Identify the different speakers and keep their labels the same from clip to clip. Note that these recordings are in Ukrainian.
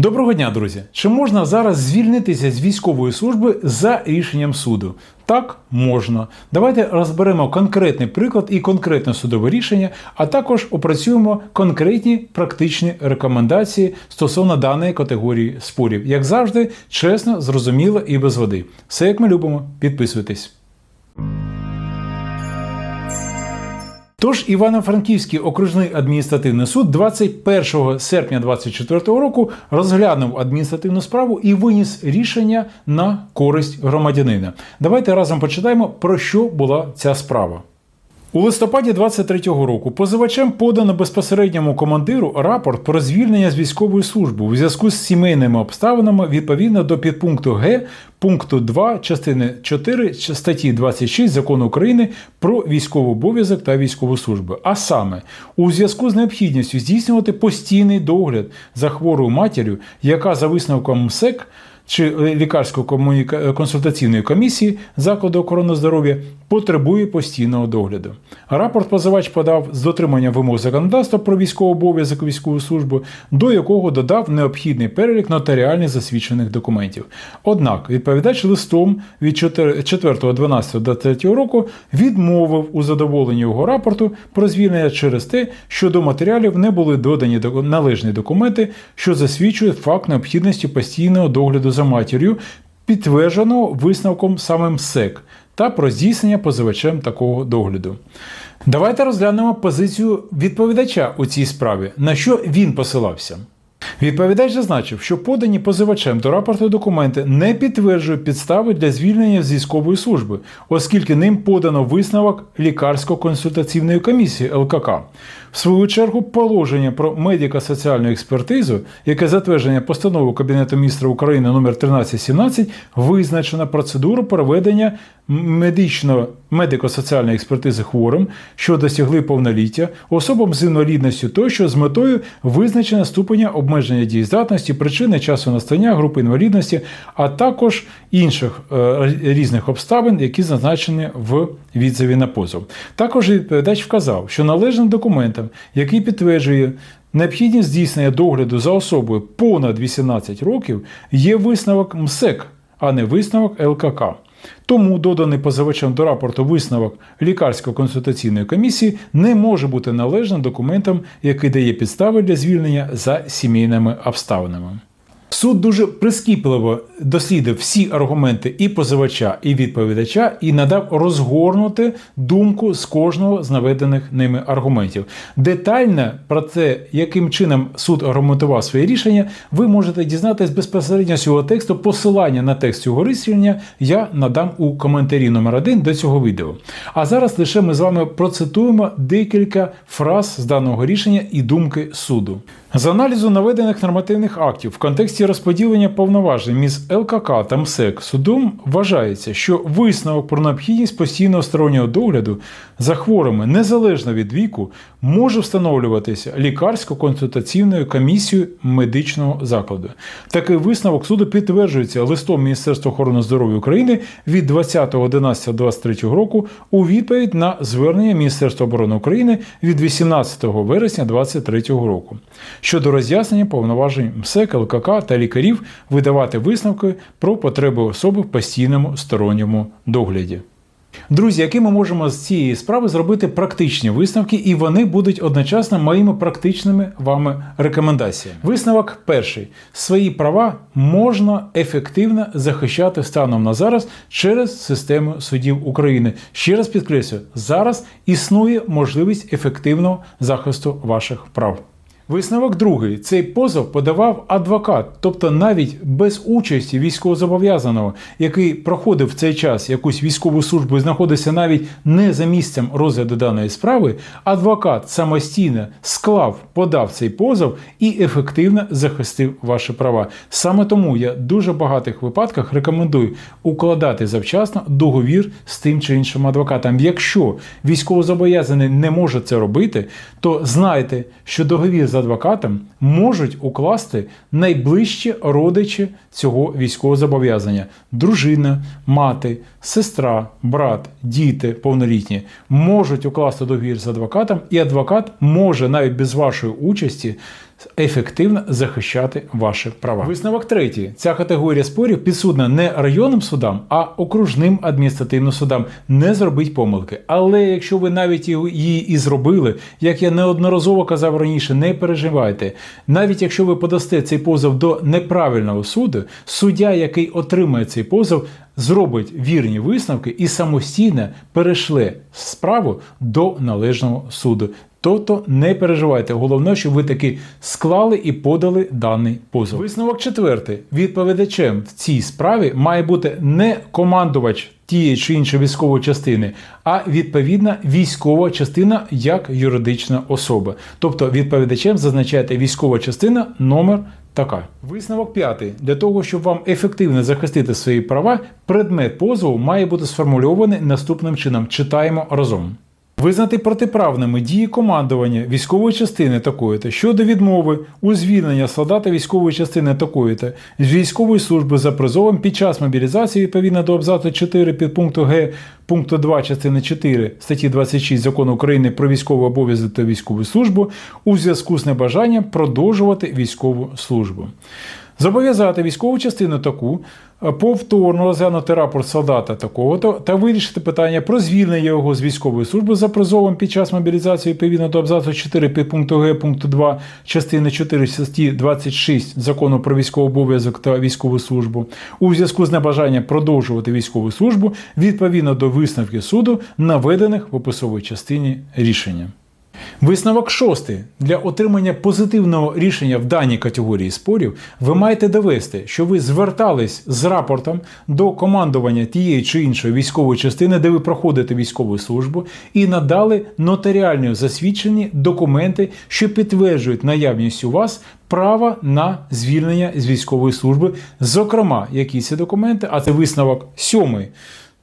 Speaker 1: Доброго дня, друзі! Чи можна зараз звільнитися з військової служби за рішенням суду? Так, можна. Давайте розберемо конкретний приклад і конкретне судове рішення, а також опрацюємо конкретні практичні рекомендації стосовно даної категорії спорів. Як завжди, чесно, зрозуміло і без води. Все як ми любимо. Підписуйтесь. Тож Івано-Франківський окружний адміністративний суд 21 серпня 2024 року розглянув адміністративну справу і виніс рішення на користь громадянина. Давайте разом почитаємо, про що була ця справа. У листопаді 23-го року позивачем подано безпосередньому командиру рапорт про звільнення з військової служби у зв'язку з сімейними обставинами відповідно до підпункту Г пункту 2 частини 4 статті 26 закону України про військовий обов'язок та військову службу. А саме у зв'язку з необхідністю здійснювати постійний догляд за хворою матір'ю, яка за висновком МСЕК чи лікарсько-консультаційної комісії закладу охорони здоров'я потребує постійного догляду. Рапорт позивач подав з дотриманням вимог законодавства про військовий обов'язок військову службу, до якого додав необхідний перелік нотаріальних засвідчених документів. Однак відповідач листом від 4.12.23 року відмовив у задоволенні його рапорту про звільнення через те, що до матеріалів не були додані належні документи, що засвідчують факт необхідності постійного догляду за матір'ю, підтвердженого висновком самим СЕК та про здійснення позивачем такого догляду. Давайте розглянемо позицію відповідача у цій справі, на що він посилався. Відповідач зазначив, що подані позивачем до рапорту документи не підтверджують підстави для звільнення з військової служби, оскільки ним подано висновок лікарсько-консультаційної комісії ЛКК. В свою чергу, положення про медико-соціальну експертизу, яке затвердження постанови Кабінету міністрів України номер 1317 визначена процедуру проведення медично медико-соціальної експертизи хворим, що досягли повноліття, особам з інвалідністю тощо з метою визначення ступеня обмеження дієздатності, причини часу настання групи інвалідності, а також інших е, різних обставин, які зазначені в відзиві на позов. Також відповідач вказав, що належним документом, який підтверджує необхідність здійснення догляду за особою понад 18 років, є висновок МСЕК, а не висновок ЛКК. Тому доданий позивачем до рапорту висновок лікарсько-консультаційної комісії не може бути належним документом, який дає підстави для звільнення за сімейними обставинами. Суд дуже прискіпливо дослідив всі аргументи і позивача, і відповідача, і надав розгорнути думку з кожного з наведених ними аргументів. Детально про те, яким чином суд аргументував своє рішення, ви можете дізнатись безпосередньо цього тексту. Посилання на текст цього рішення я надам у коментарі номер 1 до цього відео. А зараз лише ми з вами процитуємо декілька фраз з даного рішення і думки суду. З аналізу наведених нормативних актів в контексті розподілення повноважень між ЛКК та МСЕК судом вважається, що висновок про необхідність постійного стороннього догляду за хворими незалежно від віку може встановлюватися лікарсько-консультаційною комісією медичного закладу. Такий висновок суду підтверджується листом Міністерства охорони здоров'я України від 20.11.23 року у відповідь на звернення Міністерства оборони України від 18 вересня 2023 року щодо роз'яснення повноважень МСЕК, ЛКК та лікарів видавати висновки про потреби особи в постійному сторонньому догляді. Друзі, які ми можемо з цієї справи зробити практичні висновки, і вони будуть одночасно моїми практичними вами рекомендаціями. Висновок перший: свої права можна ефективно захищати станом на зараз через систему судів України. Ще раз підкреслюю, зараз існує можливість ефективного захисту ваших прав. Висновок другий: цей позов подавав адвокат, тобто навіть без участі військовозобов'язаного, який проходив в цей час якусь військову службу і знаходився навіть не за місцем розгляду даної справи, адвокат самостійно склав, подав цей позов і ефективно захистив ваші права. Саме тому я дуже багатих випадках рекомендую укладати завчасно договір з тим чи іншим адвокатом. Якщо військовозобов'язаний не може це робити, то знайте, що договір за адвокатом можуть укласти найближчі родичі цього військового зобов'язання: дружина, мати, сестра, брат, діти повнолітні. Можуть укласти договір з адвокатом, і адвокат може навіть без вашої участі ефективно захищати ваші права. Висновок третій. Ця категорія спорів підсудна не районним судам, а окружним адміністративним судам. Не зробіть помилки. Але якщо ви навіть її і зробили, як я неодноразово казав раніше, не переживайте. Навіть якщо ви подасте цей позов до неправильного суду, суддя, який отримає цей позов, зробить вірні висновки і самостійно перешле справу до належного суду. Тобто не переживайте. Головне, щоб ви таки склали і подали даний позов. Висновок четвертий. Відповідачем в цій справі має бути не командувач тієї чи іншої військової частини, а відповідна військова частина як юридична особа. Тобто відповідачем зазначаєте військова частина номер така. Висновок п'ятий. Для того, щоб вам ефективно захистити свої права, предмет позову має бути сформульований наступним чином. Читаємо разом. Визнати протиправними дії командування військової частини такої-то щодо відмови у звільнення солдата військової частини такої-то з військової служби за призовом під час мобілізації відповідно до абзацу 4 підпункту Г пункту 2 частини 4 статті 26 закону України про військовий обов'язок та військову службу у зв'язку з небажанням продовжувати військову службу. Зобов'язати військову частину таку е, повторно розглянути рапорт солдата такого-то та вирішити питання про звільнення його з військової служби за призовом під час мобілізації відповідно до абзацу 4 підпункту Г пункту 2 частини 4 статті 26 закону про військовий обов'язок та військову службу у зв'язку з небажанням продовжувати військову службу відповідно до висновків суду, наведених в описовій частині рішення. Висновок шостий. Для отримання позитивного рішення в даній категорії спорів ви маєте довести, що ви звертались з рапортом до командування тієї чи іншої військової частини, де ви проходите військову службу, і надали нотаріально засвідчені документи, що підтверджують наявність у вас права на звільнення з військової служби. Зокрема, які ці документи, а це висновок сьомий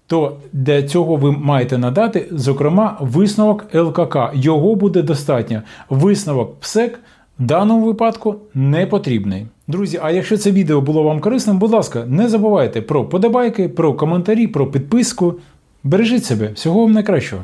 Speaker 1: то для цього ви маєте надати, зокрема, висновок ЛКК. Його буде достатньо. Висновок ПСЕК в даному випадку не потрібний. Друзі, а якщо це відео було вам корисним, будь ласка, не забувайте про подобайки, про коментарі, про підписку. Бережіть себе, всього вам найкращого.